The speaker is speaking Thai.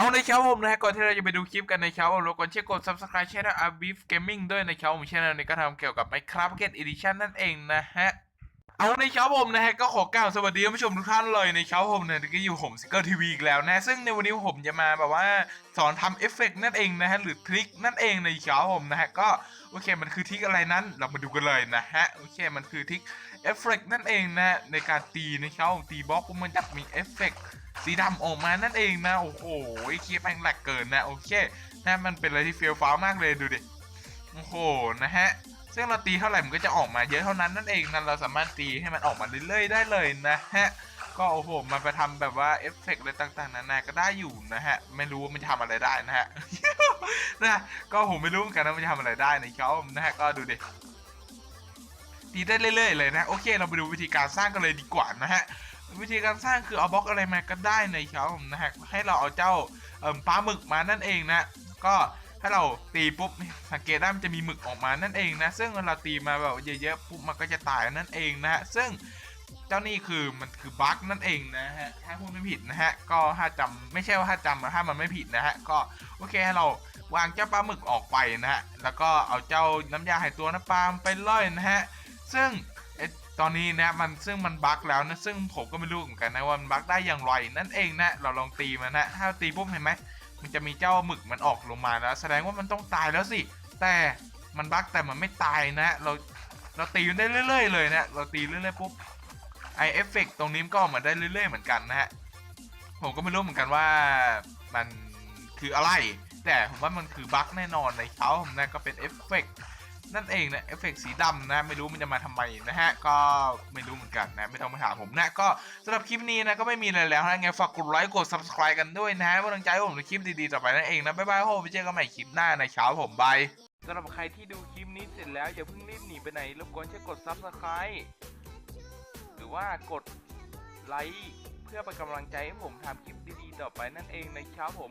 เอาในเช้าผมนะฮะก่อนที่เราจะไปดูคลิปกันในเช้าผมรากวนช่วยกด subscribe ช่อง a b i f Gaming ด้วยในเช้าผมช่องนี้ก็ทำเกี่ยวกับ Minecraft Pocket Edition นั่นเองนะฮะ เอาในครับผมนะฮะก็ขอกล่าวสวัสดีท่านผู้ชมทุกท่านเลยในครับผมเนี่ยก็อยู่ผมสกเกอร์ทีวีอีกแล้วนะซึ่งในวันนี้ผมจะมาแบบว่าสอนทำเอฟเฟกต์นั่นเองนะฮะหรือทริคนั่นเองในครับผมนะฮะก็โอเคมันคือทริคอะไรนั้น เรามาดูกันเลยนะฮะโอเคมันคือทริคเอฟเฟกต์นั่นเองนะในการตีนะครับผมตีบล็อกมันจะมีเอฟเฟกต์สีดำออกมานั่นเองนะโอ้โหคลิปแม่งแหลกเกินนะโอเคนะมันเป็นอะไรที่เฟี้ยวฟ้าวมากเลยดูดิโอ้โหนะฮะ ซึ่งเราตีเท่าไหร่มันก็จะออกมาเยอะเท่านั้นนั่นเองนะเราสามารถตีให้มันออกมาเรื่อยๆได้เลยนะฮะก็โอ้โหมันไปทำแบบว่าเอฟเฟกต์อะไรต่างๆนานาก็ได้อยู่นะฮะ ไม่รู้ว่ามันจะทำอะไรได้นะฮะนะก็ผมไม่รู้เหมือนกันว่ามันจะทำอะไรได้ในเขานะฮะก็ดูดิตีได้เรื่อยๆเลยนะโอเค เราไปดูวิธีการสร้างกันเลยดีกว่านะฮะวิธีการสร้างคือเอาบล็อกอะไรมาก็ได้ในเขานะฮะให้เราเอาเจ้าปลาหมึกมานั่นเองนะ ก็ ถ้าเราตีปุ๊บสังเกตได้มันจะมีหมึกออกมานั่นเองนะ ซึ่งเวลาตีมาแบบเยอะๆปุ๊บมันก็จะตายนั่นเองนะฮะซึ่งเจ้านี่คือมันคือบั๊กนั่นเองนะฮะถ้าพูดไม่ผิดนะฮะก็ถ้าจำไม่ใช่ว่าถ้าจำถ้ามันไม่ผิดนะฮะก็โอเคให้เราวางเจ้าปลาหมึกออกไปนะฮะแล้วก็เอาเจ้าน้ำยาหายตัวน้ำปลาไปล่อยนะฮะซึ่งไอตอนนี้นะมันซึ่งมันบั๊กแล้วนะซึ่งผมก็ไม่รู้เหมือนกันนะว่ามันบั๊กได้อย่างไรนั่นเองนะเราลองตีมันนะถ้าตีปุ๊บเห็นไหม มันจะมีเจ้าหมึกมันออกลงมาแล้ว แสดงว่ามันต้องตายแล้วสิ แต่มันบั๊กแต่มันไม่ตายนะ เราเราตีมันได้เรื่อย ๆ เลยนะ เราตีเรื่อยๆปุ๊บไอเอฟเฟกตรงนี้ก็ออกมาได้เรื่อย ๆ เหมือนกันนะฮะ ผมก็ไม่รู้เหมือนกันว่ามันคืออะไร แต่ผมว่ามันคือบั๊กแน่นอนในเขาผมนะก็เป็นเอฟเฟกต์ นั่นเองนะเอฟเฟกสีดำนะไม่รู้มันจะมาทำไมนะฮะ ก็ไม่รู้เหมือนกันนะ ไม่ต้องมาถามผมนะ ก็สำหรับคลิปนี้นะ ก็ไม่มีอะไรแล้วนะไงฝากกดไลค์กด subscribe กันด้วยนะเพื่อกำลังใจให้ผมในคลิปดีๆ ต่อไปนั่นเองนะ บ๊ายบายโฮไปเจอกันใหม่คลิปหน้าในเช้าผมบายสำหรับใครที่ดูคลิปนี้เสร็จแล้ว อย่าเพิ่งรีบหนีไปไหนรบกวนช่วยกด subscribe หรือว่ากดไลค์เพื่อเป็นกำลังใจให้ผมทำคลิปดีๆต่อไปนั่นเองในเช้าผม